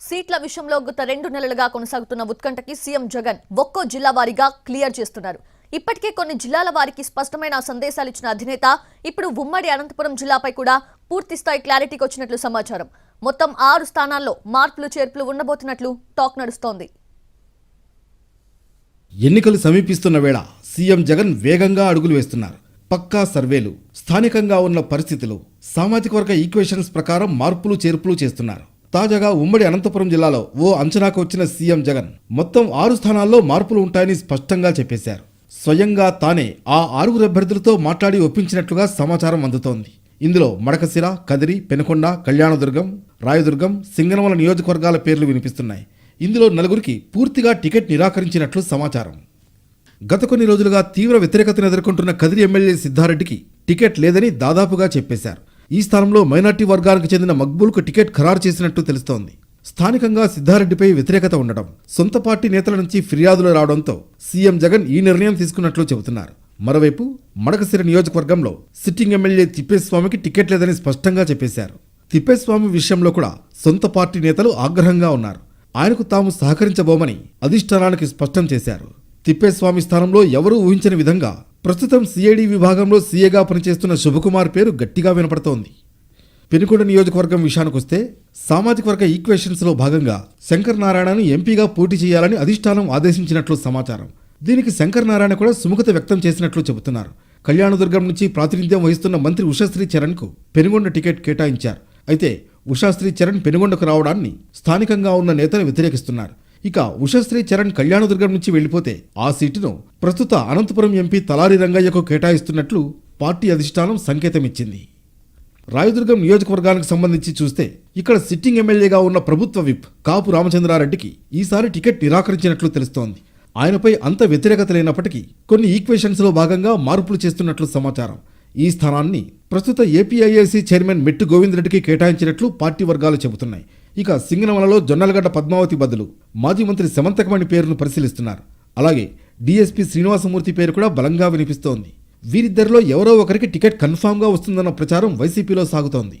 సీట్ల విషయంలో గత రెండు నెలలుగా కొనసాగుతున్న ఉత్కంఠకి సీఎం జగన్ ఒక్కో జిల్లా వారీగా క్లియర్ చేస్తున్నారు. ఇప్పటికే కొన్ని జిల్లాల వారికి స్పష్టమైన సందేశాలు ఇచ్చిన అధినేత ఇప్పుడు ఉమ్మడి అనంతపురం జిల్లాపై కూడా పూర్తి స్థాయి క్లారిటీకి వచ్చినట్లు సమాచారం. మొత్తం ఆరు స్థానాల్లో మార్పులు చేర్పులు ఉండబోతున్నట్లు టాక్ నడుస్తోంది. ఎన్నికలు సమీపిస్తున్న వేళ సీఎం జగన్ వేగంగా అడుగులు వేస్తున్నారు. పక్కా సర్వేలు స్థానికంగా ఉన్న పరిస్థితులు సామాజిక వర్గ ఈక్వేషన్స్ ప్రకారం మార్పులు చేర్పులు చేస్తున్నారు. తాజాగా ఉమ్మడి అనంతపురం జిల్లాలో ఓ అంచనాకు వచ్చిన సీఎం జగన్ మొత్తం ఆరు స్థానాల్లో మార్పులు ఉంటాయని స్పష్టంగా చెప్పేశారు. స్వయంగా తానే ఆ ఆరుగురు అభ్యర్థులతో మాట్లాడి ఒప్పించినట్లుగా సమాచారం అందుతోంది. ఇందులో మడకశిర కదిరి పెనుకొండ కళ్యాణదుర్గం రాయదుర్గం సింగనమల నియోజకవర్గాల పేర్లు వినిపిస్తున్నాయి. ఇందులో నలుగురికి పూర్తిగా టికెట్ నిరాకరించినట్లు సమాచారం. గత కొన్ని రోజులుగా తీవ్ర వ్యతిరేకతను ఎదుర్కొంటున్న కదిరి ఎమ్మెల్యే సిద్ధారెడ్డికి టికెట్ లేదని దాదాపుగా చెప్పేశారు. ఈ స్థానంలో మైనార్టీ వర్గానికి చెందిన మక్బూల్కు టికెట్ ఖరారు చేసినట్టు తెలుస్తోంది. స్థానికంగా సిద్ధారెడ్డిపై వ్యతిరేకత ఉండడం సొంత పార్టీ నేతల నుంచి ఫిర్యాదులు రావడంతో సీఎం జగన్ ఈ నిర్ణయం తీసుకున్నట్లు చెబుతున్నారు. మరోవైపు మడకసిర నియోజకవర్గంలో సిట్టింగ్ ఎమ్మెల్యే తిప్పేస్వామికి టికెట్ లేదని స్పష్టంగా చెప్పేశారు. తిప్పేస్వామి విషయంలో కూడా సొంత పార్టీ నేతలు ఆగ్రహంగా ఉన్నారు. ఆయనకు తాము సహకరించబోమని అధిష్టానానికి స్పష్టం చేశారు. తిప్పేస్వామి స్థానంలో ఎవరూ ఊహించని విధంగా ప్రస్తుతం సిఐడి విభాగంలో సీఏగా పనిచేస్తున్న శుభకుమార్ పేరు గట్టిగా వినపడుతోంది. పెనుకొండ నియోజకవర్గం విషయానికొస్తే సామాజిక వర్గ ఈక్వేషన్స్లో భాగంగా శంకర్ నారాయణను ఎంపీగా పోటీ చేయాలని అధిష్టానం ఆదేశించినట్లు సమాచారం. దీనికి శంకర్ నారాయణ కూడా సుముఖత వ్యక్తం చేసినట్లు చెబుతున్నారు. కళ్యాణదుర్గం నుంచి ప్రాతినిధ్యం వహిస్తున్న మంత్రి ఉషాశ్రీ చరణ్కు పెనుగొండ టికెట్ కేటాయించారు. అయితే ఉషాశ్రీ చరణ్ పెనుగొండకు రావడాన్ని స్థానికంగా ఉన్న నేతలు వ్యతిరేకిస్తున్నారు. ఇక ఉషశ్రీ చరణ్ కళ్యాణదుర్గం నుంచి వెళ్ళిపోతే ఆ సీటును ప్రస్తుత అనంతపురం ఎంపీ తలారి రంగయ్యకు కేటాయిస్తున్నట్లు పార్టీ అధిష్టానం సంకేతమిచ్చింది. రాయదుర్గం నియోజకవర్గానికి సంబంధించి చూస్తే ఇక్కడ సిట్టింగ్ ఎమ్మెల్యేగా ఉన్న ప్రభుత్వ విప్ కాపు రామచంద్రారెడ్డికి ఈసారి టికెట్ నిరాకరించినట్లు తెలుస్తోంది. ఆయనపై అంత వ్యతిరేకత లేనప్పటికీ కొన్ని ఈక్వేషన్స్లో భాగంగా మార్పులు చేస్తున్నట్లు సమాచారం. ఈ స్థానాన్ని ప్రస్తుత ఏపీఐఐసి చైర్మన్ మెట్టు గోవింద్ రెడ్డికి కేటాయించినట్లు పార్టీ వర్గాలు చెబుతున్నాయి. ఇక సింగనమలలో జొన్నలగడ్డ పద్మావతి బదులు మాజీ మంత్రి సమంతకమణి పేరును పరిశీలిస్తున్నారు. అలాగే డీఎస్పీ శ్రీనివాసమూర్తి పేరు కూడా బలంగా వినిపిస్తోంది. వీరిద్దరిలో ఎవరో ఒకరికి టికెట్ కన్ఫామ్గా వస్తుందన్న ప్రచారం వైసీపీలో సాగుతోంది.